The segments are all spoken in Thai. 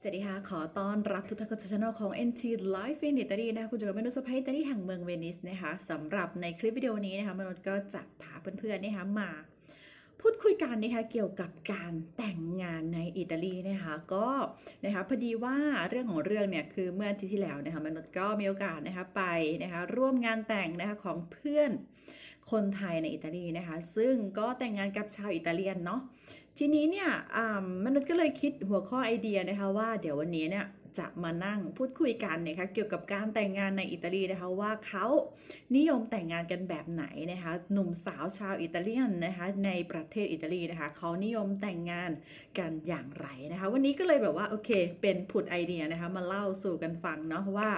สวัสดีค่ะ ขอต้อนรับทุกท่านเข้าสู่ช่องของ NT Life in Italy นะคะคุณอยู่กับเมนูสไปอิตาลีแห่งเมืองเวนิสนะคะสำหรับในคลิปวิดีโอนี้นะคะมนุษย์ก็จะพาเพื่อนๆนะคะมา พูดคุยกันนะคะเกี่ยวกับการแต่งงานในอิตาลีนะคะก็นะคะพอดีว่าเรื่องของเรื่องเนี่ยคือเมื่ออาทิตย์ที่แล้วนะคะมนุษย์ก็มีโอกาสนะคะไปนะคะร่วมงานแต่งนะคะของเพื่อนคนไทยในอิตาลีนะคะ ซึ่งก็แต่งงานกับชาวอิตาเลียนเนาะ ทีนี้เนี่ยอ่ามนุษย์ก็เลยคิดหัวข้อไอเดียนะคะว่าเดี๋ยววันนี้เนี่ยจะมานั่งพูดคุยกันนะคะเกี่ยวกับการแต่งงานในอิตาลีนะคะว่าเขานิยมแต่งงานกันแบบไหนนะคะหนุ่มสาวชาวอิตาเลียนนะคะในประเทศอิตาลีนะคะเขานิยมแต่งงานกันอย่างไรนะคะวันนี้ก็เลยแบบว่าโอเค เป็นผุดไอเดียนะคะมาเล่าสู่กันฟังเนาะว่า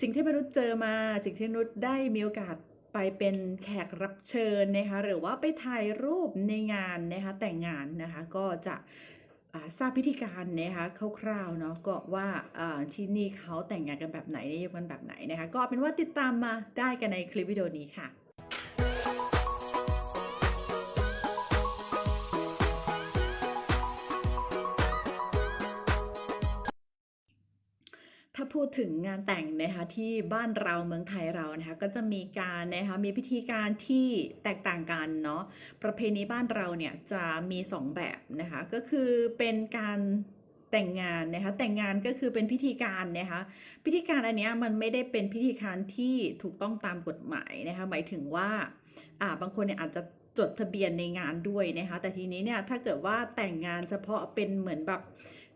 สิ่งที่มนุษย์เจอมาสิ่งที่มนุษย์ได้มีโอกาส ไปเป็นแขกรับเชิญนะคะหรือว่าไปถ่ายรูปในงานนะคะแต่งงานนะคะก็จะทราบพิธีการนะคะคร่าวๆเนาะก็ว่าที่นี่เขาแต่งงานกันแบบไหนนิยมกันแบบไหนนะคะก็เป็นว่าติดตามมาได้กันในคลิปวิดีโอนี้ค่ะ ดถึงงานแต่งนะคะที่บ้านเราเมืองไทยเรานะคะก็จะมีการนะคะมีพิธีการที่แตกต่างกันเนาะประเพณีบ้านเราเนี่ยจะมี 2 แบบนะคะก็คือเป็นการแต่งงานนะคะแต่งงานก็คือเป็นพิธีการนะคะพิธีการอันนี้มันไม่ได้เป็นพิธีการที่ถูกต้องตามกฎหมายนะคะหมายถึงว่าอ่าบางคนเนี่ยอาจจะจดทะเบียนในงานด้วยนะคะแต่ทีนี้เนี่ยถ้าเกิดว่าแต่งงานเฉพาะเป็นเหมือนแบบ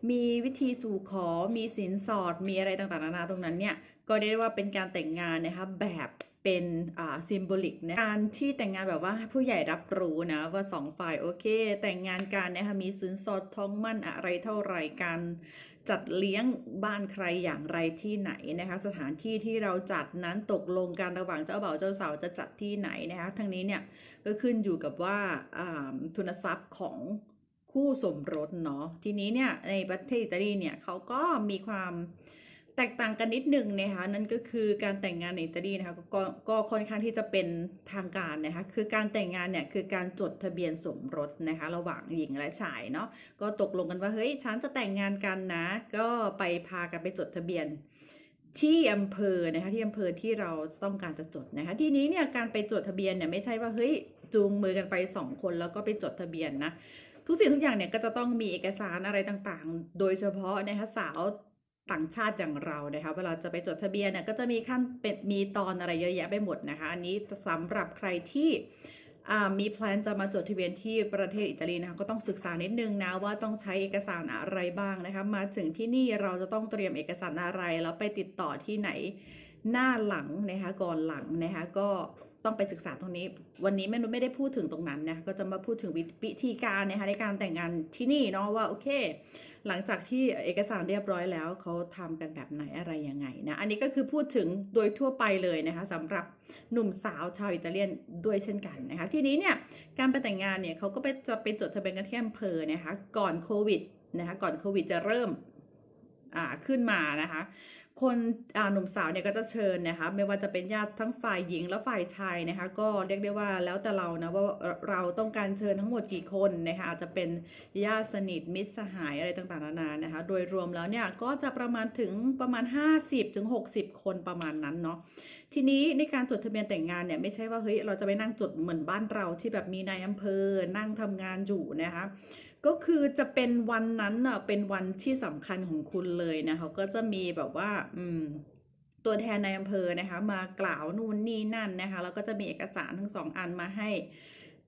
มีวิธีสู่ขอมีสินสอด มีอะไรต่างๆนานาตรงนั้นเนี่ย ก็เรียกได้ว่าเป็นการแต่งงานนะคะแบบเป็นอ่าซิมโบลิกนะการที่แต่งงานแบบว่าผู้ใหญ่รับรู้นะว่าสองฝ่ายโอเค แต่งงานกันนะคะมีสินสอดท้องมั่นอะไรเท่าไหร่กันจัดเลี้ยงบ้านใครอย่างไรที่ไหนนะคะ สถานที่ที่เราจัดนั้นตกลงกันระหว่างเจ้าบ่าวเจ้าสาวจะจัดที่ไหนนะคะทั้งนี้เนี่ยก็ขึ้นอยู่กับว่าอ่าทุนทรัพย์ของ คู่สมรสเนาะทีนี้เนี่ยในประเทศอิตาลีเนี่ยเขาก็มีความแตกต่างกันนิดนึงนะคะนั่นก็คือการแต่งงานในอิตาลีนะคะกก็ก็ค่อนข้างที่จะเป็นทางการนะคะคือการแต่งงานเนี่ยคือการจดทะเบียนสมรสนะคะระหว่างหญิงและชายเนาะก็ตกลงกันว่าเฮ้ยฉันจะแต่งงานกันนะ ก็ไปพากันไปจดทะเบียนที่อำเภอนะคะที่อำเภอที่เราต้องการจะจดนะคะทีนี้เนี่ยการไปจดทะเบียนเนี่ยไม่ใช่ว่าเฮ้ยจูงมือกันไปสองคนแล้วก็ไปจดทะเบียนนะ ทุกสิ่งทุกอย่างเนี่ยก็จะต้องมีเอกสารอะไรต่างๆ โดยเฉพาะนะคะสาวต่างชาติอย่างเรานะคะเวลาจะไปจดทะเบียนเนี่ยก็จะมีขั้นเป็นมีตอนอะไรเยอะแยะไปหมดนะคะ อันนี้สำหรับใครที่มีแพลนจะมาจดทะเบียนที่ประเทศอิตาลีนะคะก็ต้องศึกษานิดนึงนะว่าต้องใช้เอกสารอะไรบ้างนะคะมาถึงที่นี่เราจะต้องเตรียมเอกสารอะไรแล้วไปติดต่อที่ไหนหน้าหลังนะคะก่อนหลังนะคะก็ ต้องไปศึกษาตรงนี้ วันนี้แม่นุชไม่ได้พูดถึงตรงนั้นนะก็จะมาพูดถึงวิธีการนะคะในการแต่งงานที่นี่เนาะว่าโอเค หลังจากที่เอกสารเรียบร้อยแล้วเขาทำกันแบบไหนอะไรยังไงนะอันนี้ก็คือพูดถึงโดยทั่วไปเลยนะคะสำหรับหนุ่มสาวชาวอิตาเลียนด้วยเช่นกันนะคะทีนี้เนี่ยการไปแต่งงานเนี่ยเขาก็ไปจะไปจดทะเบียนกันที่อำเภอนะคะก่อนโควิดนะคะก่อนโควิดจะเริ่มอ่าขึ้นมานะคะ คนหนุ่มสาวเนี่ยก็จะเชิญนะคะไม่ว่าจะเป็นญาติทั้งฝ่ายหญิงและฝ่ายชายนะคะก็เรียกได้ว่าแล้วแต่เรานะว่าเราต้องการเชิญทั้งหมดกี่คนนะคะอาจจะเป็นญาติสนิทมิตรสหายอะไรต่างๆนานานะคะโดยรวมแล้วเนี่ยก็จะประมาณถึงประมาณ 50ถึง60 คนประมาณนั้นเนาะทีนี้ในการจดทะเบียนแต่งงานเนี่ยไม่ใช่ว่าเฮ้ยเราจะไปนั่งจดเหมือนบ้านเราที่แบบมีนายอำเภอนั่งทำงานอยู่นะคะ ก็คือจะเป็นวันนั้นอะเป็นวันที่สำคัญของคุณเลยนะคะก็จะมีแบบว่า อืม ตัวแทนในอำเภอนะคะ มากล่าวนู่นนี่นั่นนะคะ แล้วก็จะมีเอกสารทั้งสองอันมาให้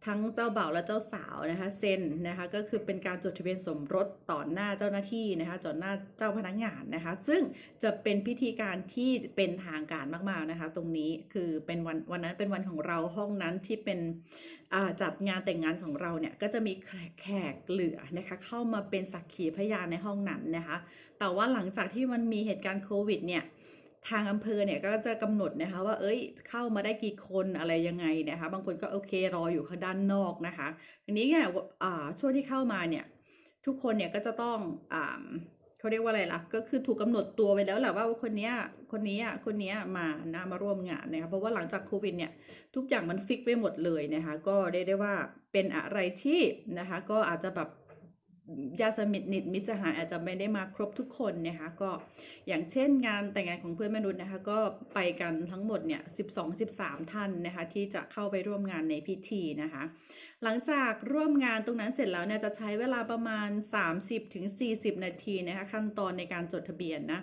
ทั้งเจ้าบ่าวและเจ้าสาวนะคะเซ็นนะคะก็คือเป็นการจดทะเบียนสมรสต่อหน้าเจ้าหน้าที่นะคะต่อหน้าเจ้าพนักงานนะคะ ซึ่งจะเป็นพิธีการที่เป็นทางการมากๆนะคะ ตรงนี้คือเป็นวันวันนั้นเป็นวันของเราห้องนั้นที่เป็นจัดงานแต่งงานของเราเนี่ยก็จะมีแขกเหลือนะคะเข้ามาเป็นสักขีพยานในห้องนั้นนะคะ แต่ว่าหลังจากที่มันมีเหตุการณ์โควิดเนี่ย ทางอำเภอเนี่ยก็จะกำหนดนะคะว่าเอ้ยเข้ามาได้กี่คนอะไรยังไงนะคะ บางคนก็โอเครออยู่ข้างด้านนอกนะคะทีนี้เนี่ยอ่าช่วงที่เข้ามาเนี่ยทุกคนเนี่ยก็จะต้องอ่าเขาเรียกว่าอะไรล่ะก็คือถูกกำหนดตัวไปแล้วแหละว่าคนนี้คนนี้อะคนนี้มานะมาร่วมงานนะคะเพราะว่าหลังจากโควิดเนี่ยทุกอย่างมันฟิกไปหมดเลยนะคะก็เรียกได้ว่าเป็นอะไรที่นะคะก็อาจจะแบบ ญาติสนิทนิดมิตรสหายอาจจะไม่ได้มาครบทุกคนนะคะก็อย่างเช่นงานแต่งงานของเพื่อนมนุษย์นะคะก็ไปกันทั้งหมดเนี่ย12-13 ท่านนะคะที่จะเข้าไปร่วมงานในพิธีนะคะ หลังจากร่วมงานตรงนั้นเสร็จแล้วเนี่ยจะใช้เวลาประมาณ 30-40 นาทีนะคะขั้นตอนในการจดทะเบียนนะ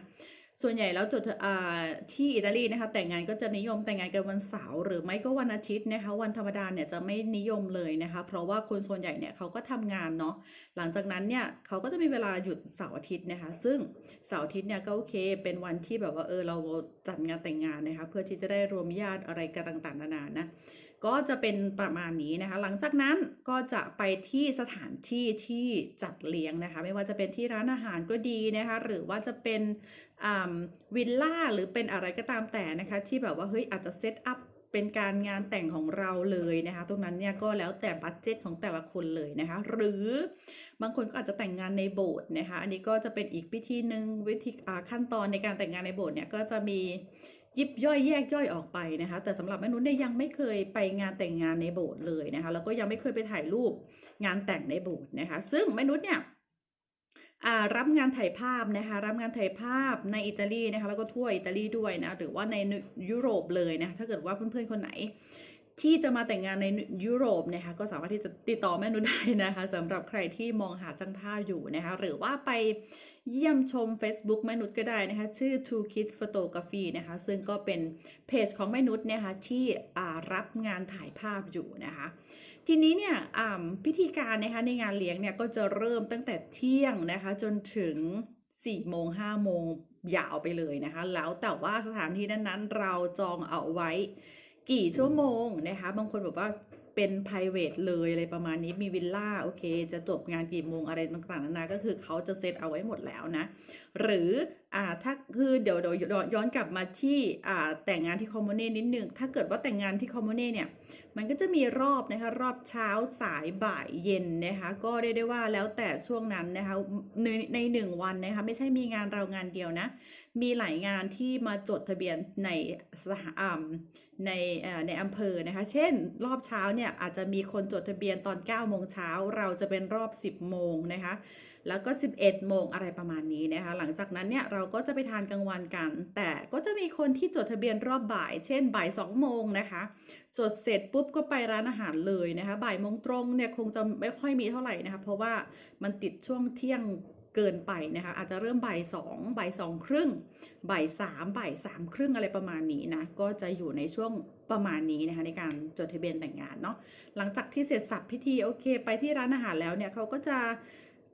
ส่วนใหญ่แล้วจดอ่าที่อิตาลีนะคะแต่งงานก็จะนิยมแต่งงานกันวันเสาร์หรือไม่ก็วันอาทิตย์นะคะวันธรรมดาเนี่ยจะไม่นิยมเลยนะคะเพราะว่าคนส่วนใหญ่เนี่ยเขาก็ทำงานเนาะหลังจากนั้นเนี่ยเขาก็จะมีเวลาหยุดเสาร์อาทิตย์นะคะซึ่งเสาร์อาทิตย์เนี่ยก็โอเค เป็นวันที่แบบว่าเออเราจัดงานแต่งงานนะคะเพื่อที่จะได้รวมญาติอะไรกันต่างๆนานานะ ก็จะเป็นประมาณนี้นะคะ หลังจากนั้นก็จะไปที่สถานที่ที่จัดเลี้ยงนะคะ ไม่ว่าจะเป็นที่ร้านอาหารก็ดีนะคะ หรือว่าจะเป็นวิลล่าหรือเป็นอะไรก็ตามแต่นะคะ ที่แบบว่าเฮ้ยอาจจะเซตอัพเป็นการงานแต่งของเราเลยนะคะ ตรงนั้นเนี่ยก็แล้วแต่บัตเจตของแต่ละคนเลยนะคะ หรือบางคนก็อาจจะแต่งงานในโบสถ์นะคะ อันนี้ก็จะเป็นอีกวิธีหนึ่งวิธีขั้นตอนในการแต่งงานในโบสถ์เนี่ยก็จะมี ยิบย่อยแยกย่อยออกไปนะคะ แต่สำหรับแม่นุชเนี่ยยังไม่เคยไปงานแต่งงานในโบสถ์เลยนะคะ แล้วก็ยังไม่เคยไปถ่ายรูปงานแต่งในโบสถ์นะคะ ซึ่งแม่นุชเนี่ยรับงานถ่ายภาพนะคะ รับงานถ่ายภาพในอิตาลีนะคะ แล้วก็ทั่วอิตาลีด้วยนะ หรือว่าในยุโรปเลยนะ ถ้าเกิดว่าเพื่อนๆคนไหน ที่จะมาแต่งงานในยุโรปนะคะ ก็สามารถที่จะติดต่อแม่นุชได้นะคะสำหรับใครที่มองหาจังภาพอยู่นะคะ หรือว่าไป เยี่ยมชม Facebook แม่นุชก็ได้นะคะ ชื่อ Two Kids Photography นะคะ ซึ่งก็เป็นเพจของแม่นุชนะคะที่รับงานถ่ายภาพอยู่นะคะ ทีนี้เนี่ยพิธีการนะคะในงานเลี้ยงเนี่ยก็จะเริ่มตั้งแต่เที่ยงนะคะจนถึง4โมง5โมงยาวไปเลยนะคะ แล้วแต่ว่าสถานที่นั้นๆ เราจองเอาไว้กี่ชั่วโมงนะคะ บางคนบอกว่า เป็น private เลยอะไรประมาณนี้มีวิลล่าโอเค จะจบงานกี่โมงอะไรต่างๆนานาก็คือเขาจะเซตเอาไว้หมดแล้วนะ หรืออ่าถ้าคือเดี๋ยวเดี๋ยวย้อนกลับมาที่อ่าแต่งงานที่คอมมูเน่นิดนึงถ้าเกิดว่าแต่งงานที่คอมมูเน่เนี่ยมันก็จะมีรอบนะคะรอบเช้าสายบ่ายเย็นนะคะก็เรียกได้ว่าแล้วแต่ช่วงนั้นนะคะในในหนึ่งวันนะคะไม่ใช่มีงานเรางานเดียวนะมีหลายงานที่มาจดทะเบียนในสถาอ่าในอ่ในอำเภอนะคะเช่นรอบเช้าเนี่ยอาจจะมีคนจดทะเบียนตอน9โมงเช้าเราจะเป็นรอบ 10โมงนะคะ แล้วก็ 11 โมงอะไรประมาณนี้นะคะ หลังจากนั้นเนี่ยเราก็จะไปทานกลางวันกัน แต่ก็จะมีคนที่จดทะเบียนรอบบ่าย เช่นบ่าย2โมงนะคะ จดเสร็จปุ๊บก็ไปร้านอาหารเลยนะคะ บ่ายโมงตรงเนี่ยคงจะไม่ค่อยมีเท่าไหร่นะคะ เพราะว่ามันติดช่วงเที่ยงเกินไปนะคะ อาจจะเริ่มบ่ายสองบ่ายสองครึ่งบ่ายสามบ่ายสามครึ่งอะไรประมาณนี้นะ ก็จะอยู่ในช่วงประมาณนี้นะคะในการจดทะเบียนแต่งงานเนาะ หลังจากที่เสร็จสับพิธีโอเค ไปที่ร้านอาหารแล้วเนี่ยเขาก็จะ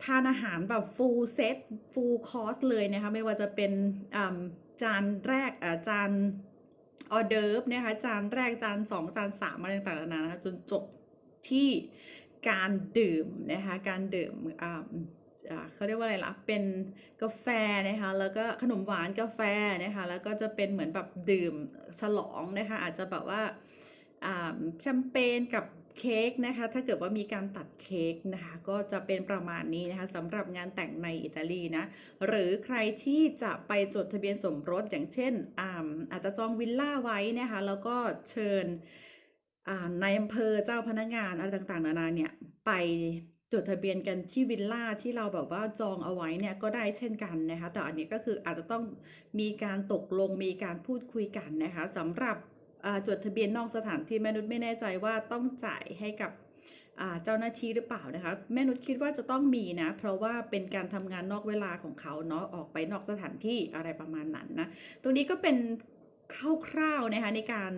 ทานอาหารแบบ full set full cost เลยนะคะ ไม่ว่าจะเป็นจานแรกจานออเดิร์ฟนะคะจานแรกจานสองจานสามอะไรต่างๆนานานะคะจนจบที่การดื่มนะคะการดื่มเขาเรียกว่าอะไรล่ะ เป็นกาแฟนะคะ แล้วก็ขนมหวานกาแฟนะคะ แล้วก็จะเป็นเหมือนแบบดื่มฉลองนะคะ อาจจะแบบว่าแชมเปญกับ เค้กนะคะ ถ้าเกิดว่ามีการตัดเค้กนะคะ ก็จะเป็นประมาณนี้นะคะสำหรับงานแต่งในอิตาลีนะ หรือใครที่จะไปจดทะเบียนสมรสอย่างเช่นอาจจะจองวิลล่าไว้นะคะ แล้วก็เชิญในายอำเภอเจ้าพนักงานอะไรต่างๆ นานาเนี่ยไปจดทะเบียนกันที่วิลล่าที่เราแบบว่าจองเอาไว้เนี่ยก็ได้เช่นกันนะคะ แต่อันนี้ก็คืออาจจะต้องมีการตกลงมีการพูดคุยกันนะคะสำหรับ จดทะเบียนนอกสถานที่แม่นุชไม่แน่ใจว่าต้องจ่ายให้กับเจ้าหน้าที่หรือเปล่านะคะแม่นุชคิดว่าจะต้องมีนะ เพราะว่าเป็นการทำงานนอกเวลาของเขาเนาะออกไปนอกสถานที่อะไรประมาณนั้นนะตรงนี้ก็เป็นคร่าวๆนะคะในการ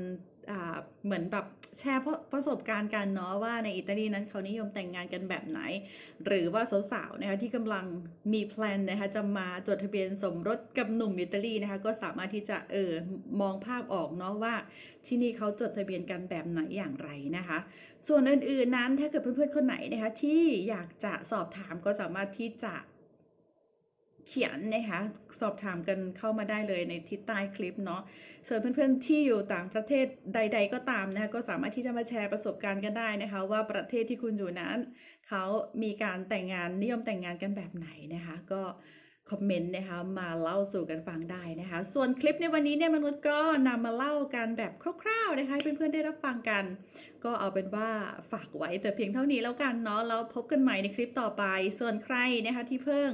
เหมือนแบบแชร์ประประสบการณ์กันเนาะว่าในอิตาลีนั้นเขานิยมแต่งงานกันแบบไหน หรือว่าสาวๆนะคะที่กำลังมีแพลนนะคะจะมาจดทะเบียนสมรสกับหนุ่มอิตาลีนะคะก็สามารถที่จะเออมองภาพออกเนาะว่าที่นี่เขาจดทะเบียนกันแบบไหนอย่างไรนะคะ ส่วนอื่นๆนั้นถ้าเกิดเพื่อนๆคนไหนนะคะที่อยากจะสอบถามก็สามารถที่จะ เขียนนะคะสอบถามกันเข้ามาได้เลยในที่ใต้คลิปเนาะส่วนเพื่อนๆที่อยู่ต่างประเทศใด ๆ ก็ตามนะคะก็สามารถที่จะมาแชร์ประสบการณ์กันได้นะคะ ว่าประเทศที่คุณอยู่นั้น เขามีการแต่งงานนิยมแต่งงานกันแบบไหนนะคะ ก็ คอมเมนต์นะคะมาเล่าสู่กันฟังได้นะคะ ส่วนคลิปในวันนี้เนี่ยมนุษย์ก็นำมาเล่ากันแบบคร่าวๆนะคะเพื่อนๆได้รับฟังกัน ก็เอาเป็นว่าฝากไว้แต่เพียงเท่านี้แล้วกันเนาะแล้วพบกันใหม่ในคลิปต่อไป ส่วนใครนะคะที่เพิ่ง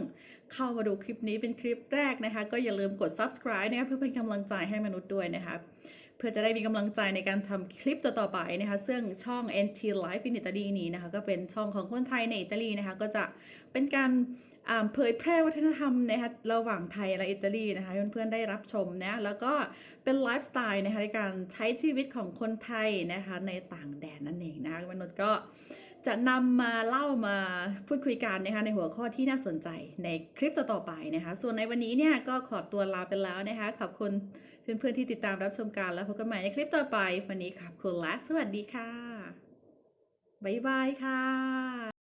เข้ามาดูคลิปนี้เป็นคลิปแรกนะคะ ก็อย่าลืมกด subscribe นะคะเพื่อเป็นกำลังใจให้มนุษย์ด้วยนะคะเพื่อจะได้มีกำลังใจในการทำคลิปต่อๆไปนะคะ ซึ่งช่อง NT Life in Italy นี้นะคะ ก็เป็นช่องของคนไทยในอิตาลีนะคะ ก็จะเป็นการ เผยแพร่วัฒนธรรมนะคะระหว่างไทยและอิตาลีนะคะเพื่อนๆได้รับชมนะแล้วก็เป็นไลฟ์สไตล์นะคะในการใช้ชีวิตของคนไทยนะคะในต่างแดนนั่นเองนะคะมนุษย์ก็จะนำมาเล่ามาพูดคุยกันนะคะในหัวข้อที่น่าสนใจในคลิปต่อๆไปนะคะส่วนในวันนี้เนี่ยก็ขอตัวลาไปแล้วนะคะขอบคุณเพื่อนๆที่ติดตามรับชมกันแล้วพบกันใหม่ในคลิปต่อไป วันนี้ขอบคุณและสวัสดีค่ะบ๊ายบายค่ะ